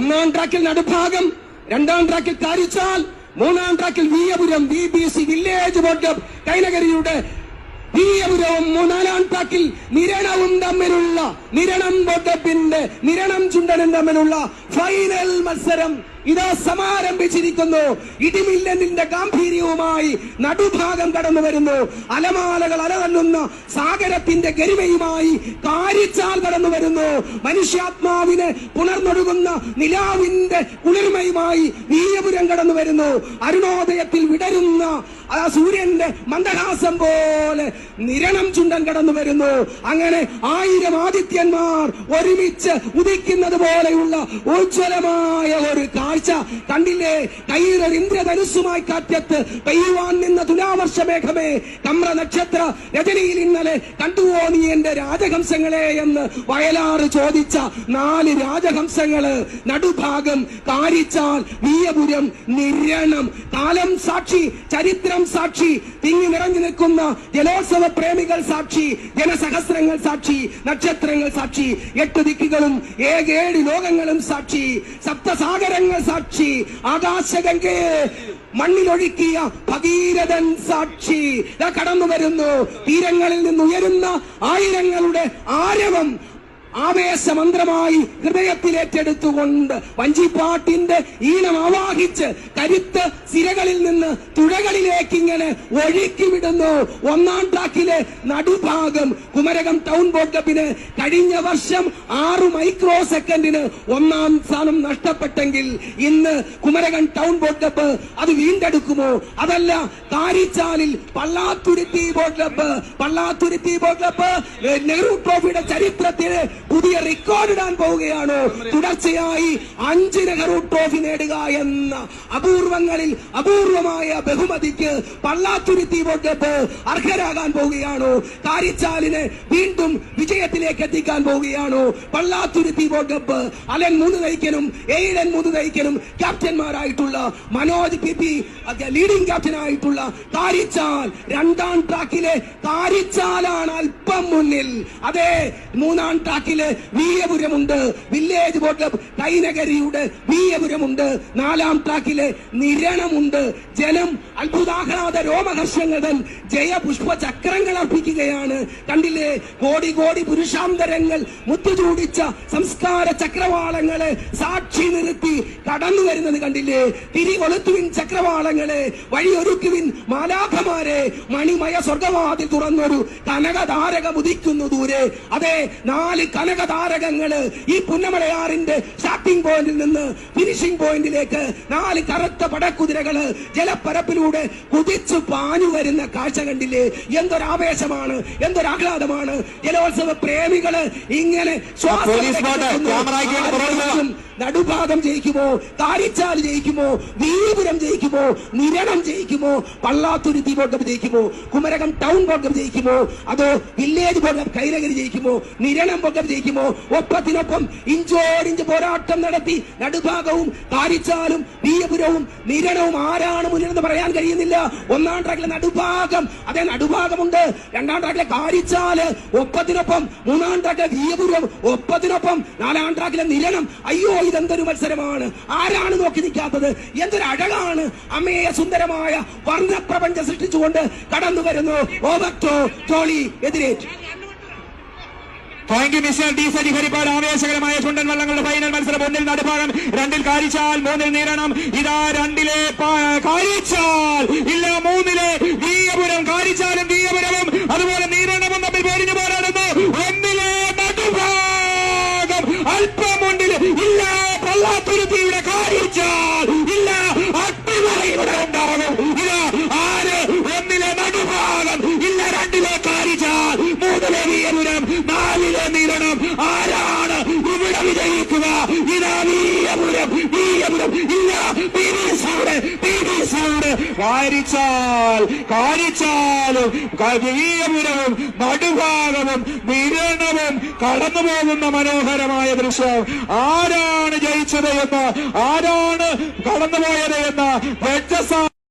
ഒന്നാം ട്രാക്കിൽ നടുഭാഗം രണ്ടാം ട്രാക്കിൽ കാരിച്ചാൽ മൂന്നാം ട്രാക്കിൽ Veeyapuram V B C village board കൈനഗരിയുടെ വീയപുരവും മൂന്നാലാം ട്രാക്കിൽ നിരണവും തമ്മിലുള്ള നിരണം ബോട്ടപ്പിന്റെ നിരണം ചുണ്ടനും തമ്മിലുള്ള ഫൈനൽ മത്സരം. ഇതാ സമാരംഭിച്ചിരിക്കുന്നു. ഇടിമില്ലനിന്റെ ഗാംഭീര്യവുമായി നടുഭാഗം കടന്നു വരുന്നു. അലമാലകൾ അലതല്ലുന്ന സാഗരത്തിന്റെ ഗരിമയുമായി കാരിച്ചാൽ കടന്നു വരുന്നു. മനുഷ്യാത്മാവിനെ പുണർന്നൊഴുകുന്ന നിലാവിന്റെ കുളിർമയുമായി നീയപുരം കടന്നു വരുന്നു. അരുണോദയത്തിൽ വിടരുന്ന ആ സൂര്യന്റെ മന്ദഹാസം പോലെ നിരണം ചുണ്ടൻ കടന്നു വരുന്നു. അങ്ങനെ ആയിരം ആദിത്യന്മാർ ഒരുമിച്ച് ഉദിക്കുന്നത് പോലെയുള്ള ഉജ്ജ്വലമായ ഒരു കാഴ്ച കണ്ടില്ലേ? കയ്യിലൊരു ഇന്ദ്രധനുസ്സുമായി കാറ്റത്ത് പെയ്യുവാൻ നിന്ന തുലാവർഷ മേഘമേ കമ്ര നക്ഷത്ര രജനിയിൽ ഇന്നലെ കണ്ടുവോ നീ എന്റെ രാജഹംസങ്ങളെ എന്ന് വയലാറ് ചോദിച്ച നാല് രാജഹംസങ്ങൾ നടുഭാഗം കാരിച്ചാൽ വീയപുരം നിരണം. കാലം സാക്ഷി ചരിത്രം സാക്ഷി തിങ്ങി നിറഞ്ഞു നിൽക്കുന്ന ജലോത്സവ പ്രേമികൾ സാക്ഷി ജനസഹസ്രങ്ങൾ സാക്ഷി നക്ഷത്രങ്ങൾ സാക്ഷി എട്ട് ദിക്കുകളും ഏകേഴ് ലോകങ്ങളും സാക്ഷി സപ്തസാഗരങ്ങൾ സാക്ഷി ആകാശഗംഗയെ മണ്ണിലൊഴുക്കിയ ഭഗീരഥൻ സാക്ഷി. കടന്നു വരുന്നു. തീരങ്ങളിൽ നിന്ന് ഉയരുന്ന ആയിരങ്ങളുടെ ആരവം ആവേശമന്ത്രമായി ഹൃദയത്തിലേറ്റെടുത്തുകൊണ്ട് വഞ്ചിപ്പാട്ടിന്റെ ഈണം ആവാഹിച്ച് കരുത്ത് സിരകളിൽ നിന്ന് തുഴകളിലേക്ക് ഇങ്ങനെ ഒഴുക്കി വിടുന്നു ഒന്നാം ട്രാക്കിലെ നടുഭാഗം കുമരകം ടൗൺ ബോട്ട് കപ്പിന് കഴിഞ്ഞ വർഷം ആറു മൈക്രോ സെക്കൻഡിന് ഒന്നാം സ്ഥാനം നഷ്ടപ്പെട്ടെങ്കിൽ ഇന്ന് കുമരകം ടൗൺ ബോട്ട് കപ്പ് അത് വീണ്ടെടുക്കുമോ? അതല്ല കാരിച്ചാലിൽ Pallathuruthy boat cup Pallathuruthy boat cup Nehru ട്രോഫിയുടെ ചരിത്രത്തിൽ പുതിയ റെക്കോർഡ് ഇടാൻ പോവുകയാണ്. തുടർച്ചയായി അഞ്ച് നെഹ്റു ട്രോഫി നേടുക എന്ന അപൂർവങ്ങളിൽ അപൂർവമായ ബഹുമതിക്ക് പള്ളാത്തുരുത്തി ക്ലബ്ബ് അർഹരാകാൻ പോവുകയാണ്. കാരിച്ചാലിനെ വീണ്ടും വിജയത്തിലേക്ക് എത്തിക്കാൻ പോവുകയാണ്. പള്ളാത്തുരുത്തി ബോട്ട് ക്ലബ്ബ് അലൻ മൂന്ന് നയിക്കനും എയ്ഡൻ മൂന്ന് നയിക്കനും ക്യാപ്റ്റന്മാരായിട്ടുള്ള മനോജ് പി പി ലീഡിംഗ് ക്യാപ്റ്റനായിട്ടുള്ള കാരിച്ചാൽ രണ്ടാം ട്രാക്കിലെ കാരിച്ചാലാണ് അല്പം മുന്നിൽ. അതെ മൂന്നാം ട്രാക്കിൽ വീയപുരമുണ്ട് വില്ലേജ് ബോർഡ് ക്ലബ് കൈനകരിയുടെ വീയപുരമുണ്ട് നാലാം ട്രാക്കിലെ നിരണമുണ്ട്. ജനം അത്ഭുതാഹ്ലാദ രോമഹർഷങ്ങൾ ജയപുഷ്പ ചക്രങ്ങൾ അർപ്പിക്കുകയാണ്. കണ്ടില്ലേ? കോടി കോടി പുരുഷാന്തരങ്ങൾ മുത്തുചൂടിച്ച സംസ്കാര ചക്രവാളങ്ങളെ സാക്ഷി നിർത്തി കടന്നു വരുന്നത് കണ്ടില്ലേ? തിരികൊളുത്തുവിൻ ചക്രവാളങ്ങളെ വഴിയൊരുക്കുവിൻ മാലാഖമാരെ മണിമയ സ്വർഗവാതിൽ തുറന്നൊരു കനകതാരക മുതിക്കുന്നു ദൂരെ. അതെ നാല് കനകതാരകങ്ങൾ ഈ പുന്നമലയാറിന്റെ സ്റ്റാർട്ടിംഗ് പോയിന്റിൽ നിന്ന് ഫിനിഷിംഗ് പോയിന്റിലേക്ക് നാല് കറുത്ത പടക്കുതിരകൾ ജലപ്പരപ്പിലൂടെ കുതിച്ചു പാഞ്ഞു വരുന്ന കാഴ്ച കണ്ടില്ലേ? എന്തൊരാവേശമാണ് എന്തൊരാഹ്ലാദമാണ്. ജലോത്സവ പ്രേമികൾ ഇങ്ങനെ നടുഭാഗം ജയിക്കുമോ? താരിച്ചാൽ ജയിക്കുമോ? വീരപുരം ജയിക്കുമോ? നിരണം ജയിക്കുമോ? പള്ളാത്തുരുത്തി ബോർഡ് ജയിക്കുമോ? കുമരകം ടൗൺ ബോർഡ് ജയിക്കുമോ? അതോ വില്ലേജ് ബോർഡ് കൈനഗരി ജയിക്കുമോ? നിരണം ബോർഡ് ജയിക്കുമോ ഒപ്പത്തിനൊപ്പം ഇഞ്ചോടിഞ്ച് പോരാട്ടം നടത്തി നടുഭാഗവും കാരിച്ചാലും വീയപുരവും നിരണവും ആരാണ് മുന്നിലെന്ന് പറയാൻ കഴിയുന്നില്ല. ഒന്നാം ട്രാക്കിലെ നടുഭാഗം. അതേ നടുഭാഗമുണ്ട്. രണ്ടാം ട്രാക്കിലെ കാരിച്ചാൽ ഒപ്പത്തിനൊപ്പം. മൂന്നാം ട്രാക്കിലെ വീയപുരം ഒപ്പത്തിനൊപ്പം. നാലാം ട്രാക്കിലെ നിരണം. അയ്യോ ഇതെന്തൊരു മത്സരമാണ്. ആരാണ് നോക്കി നിൽക്കാത്തത്? എന്തൊരു അഴകാണ്. അമ്മയെ സുന്ദരമായ വർണപ്രപഞ്ച സൃഷ്ടിച്ചുകൊണ്ട് കടന്നു വരുന്നു ഓവർ ടോ ടോളി എതിരേറ്റു. യു മിസ്റ്റർ ഡി സജി ഹരിപ്പാട് ആവേശകരമായ ചുണ്ടൻ വള്ളങ്ങളുടെ ഫൈനൽ മത്സരം. ഒന്നിൽ നടുഭാഗം രണ്ടിൽ കാരിച്ചാൽ മൂന്നിൽ നീരണം. ഇതാ രണ്ടിലെ കാരിച്ചാൽ. ഇല്ല മൂന്നിലെ വീയപുരം കാരിച്ചാലും വീയപുരവും അതുപോലെ നീരണവും തമ്മിൽ പൊരിഞ്ഞു പോരാടുന്നു. ഒന്നിലെ നടുഭാഗം അല്പം മുന്നിൽ ഇല്ല പള്ളാത്തുരുത്തിയുടെ കാരിച്ചാൽ. ഇല്ല അട്ടിമറയുടെ ഉണ്ടാകും. ഇതാ ആര്? ഒന്നിലെ നടുഭാഗം ഇല്ല രണ്ടിലെ കാരിച്ചാൽ. മൂന്നിലെ Veeyapuram V sound P V sound Karichal കാരിച്ചാലും വീയപുരവും നടുഭാഗവും നിരണവും കടന്നു പോകുന്ന മനോഹരമായ ദൃശ്യം. ആരാണ് ജയിച്ചത് എന്ന് ആരാണ് കടന്നുപോയത് എന്ന് വ്യത്യസ്ത